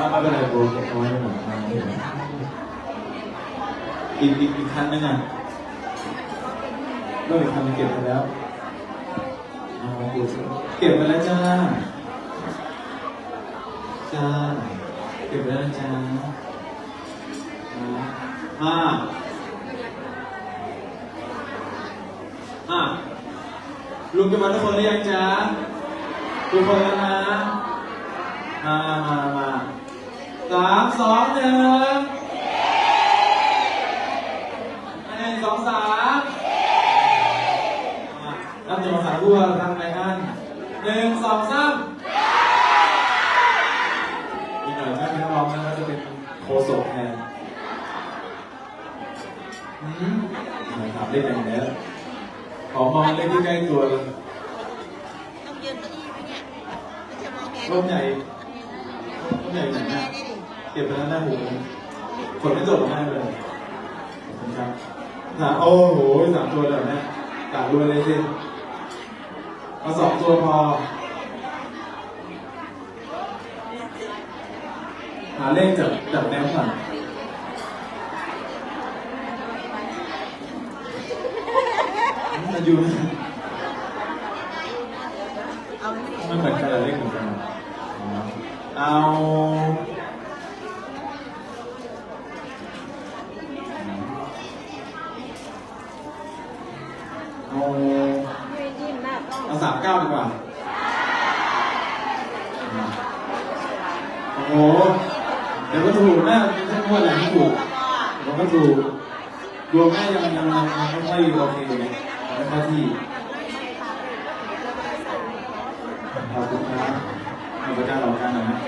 เอาไม่เป็นไรโบเก็บเอาไว้ให้ผมเอาไว้ให้ผมอีกอีกอีกคันนึงอะก็อีกคันนึงเก็บไปแล้วเอาเก็บไปแล้วจ้าจ้าเก็บไปแล้วจ้าห้าห้าลุงจะมาทุกคนหรือยังจ้าทุกคนแล้วนะมามามา สามสองหนึ่งหนึ่งสองสามอะรับจะมาสามบัวทางไหนกันหนึ่งสองสามอีกหน่อยถ้าเป็นนักร้องนะก็จะเป็นโคศกแทนอืมหน่อยถามเล่นอย่างเนี้ยขอมองเล่นที่ใกล้ตัวเลยต้องยืนเก้าอี้ไหมเนี่ยไม่ใช่มองแงร่มใหญ่ร่มใหญ่ไหนแงนะนี่ดิเก็บไปแล้วหน้าหูขนไม่จบง่ายเลยขอบคุณครับถามโอ้โหสามตัวเลยนะกะรวยเลยสิเอาสองตัวพอ หาเลขจากจากแนวก่อนอายุเอาไม่ได้มันเหมือนกันเลยเลขเหมือนกันเอา เอาไม่ยิ้มหน้าต้องเอาสามเก้าดีกว่า โอ้โห เดี๋ยวก็ถูกแม่ไม่ใช่งวดไหนที่ถูกเดี๋ยวก็ถูกดวงแม่ยังยังยังยังไม่ค่อยโอเคไงยังไม่ค่อยที่ขอบคุณครับเอาประการหลอกกันหน่อยนะ